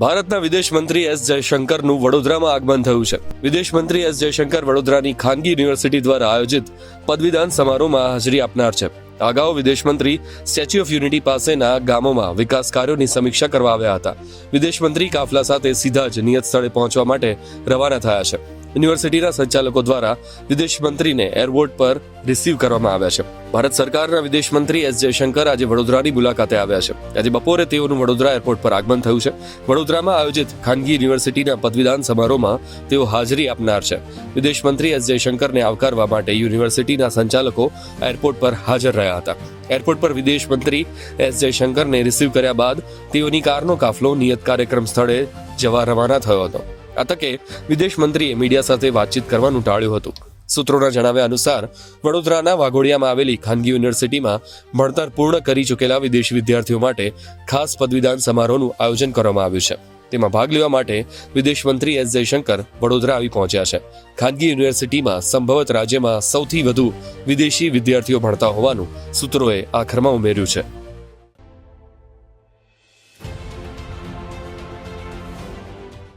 ભારતના વિદેશ મંત્રી એસ જયશંકરનું વડોદરામાં આગમન થયું છે. વિદેશ મંત્રી એસ જયશંકર વડોદરાની ખાનગી યુનિવર્સિટી દ્વારા આયોજિત પદવીદાન સમારોહમાં હાજરી આપનાર છે. અગાઉ વિદેશ મંત્રી સ્ટેચ્યુ ઓફ યુનિટી પાસેના ગામોમાં વિકાસ કાર્યોની સમીક્ષા કરવા આવ્યા હતા. વિદેશ મંત્રી કાફલા સાથે સીધા જ નિયત સ્થળે પહોંચવા માટે રવાના થયા છે. યુનિવર્સિટીના સંચાલકો દ્વારા વિદેશ મંત્રીને એરપોર્ટ પર રિસીવ કરવામાં આવ્યા છે. ભારત સરકારના વિદેશ મંત્રી એસ જયશંકર આજે વડોદરાની મુલાકાતે આવ્યા છે. આજે બપોરે તેઓનું વડોદરા એરપોર્ટ પર આગમન થયું છે. વડોદરામાં આયોજિત ખાનગી યુનિવર્સિટીના પદવીદાન સમારોહમાં તેઓ હાજરી આપનાર છે. વિદેશ મંત્રી એસ જયશંકરને આવકારવા માટે યુનિવર્સિટીના સંચાલકો એરપોર્ટ પર હાજર રહ્યા હતા. એરપોર્ટ પર વિદેશ મંત્રી એસ જયશંકરને રિસીવ કર્યા બાદ તેઓની કારનો કાફલો નિયત કાર્યક્રમ સ્થળે જવા રવાના થયો હતો. આ તકે વિદેશ મંત્રીએ મીડિયા સાથે વાતચીત કરવાનું ટાળ્યું હતું. સૂત્રોના જણાવ્યા અનુસાર, વડોદરાના વાઘોડિયામાં આવેલી ખાનગી યુનિવર્સિટીમાં ભણતર પૂર્ણ કરી ચૂકેલા વિદેશી વિદ્યાર્થીઓ માટે ખાસ પદવીદાન સમારોહનું આયોજન કરવામાં આવ્યું છે. તેમાં ભાગ લેવા માટે વિદેશ મંત્રી એસ જયશંકર વડોદરા આવી પહોંચ્યા છે. ખાનગી યુનિવર્સિટીમાં સંભવત રાજ્યમાં સૌથી વધુ વિદેશી વિદ્યાર્થીઓ ભણતા હોવાનું સૂત્રોએ આખરમાં ઉમેર્યું છે.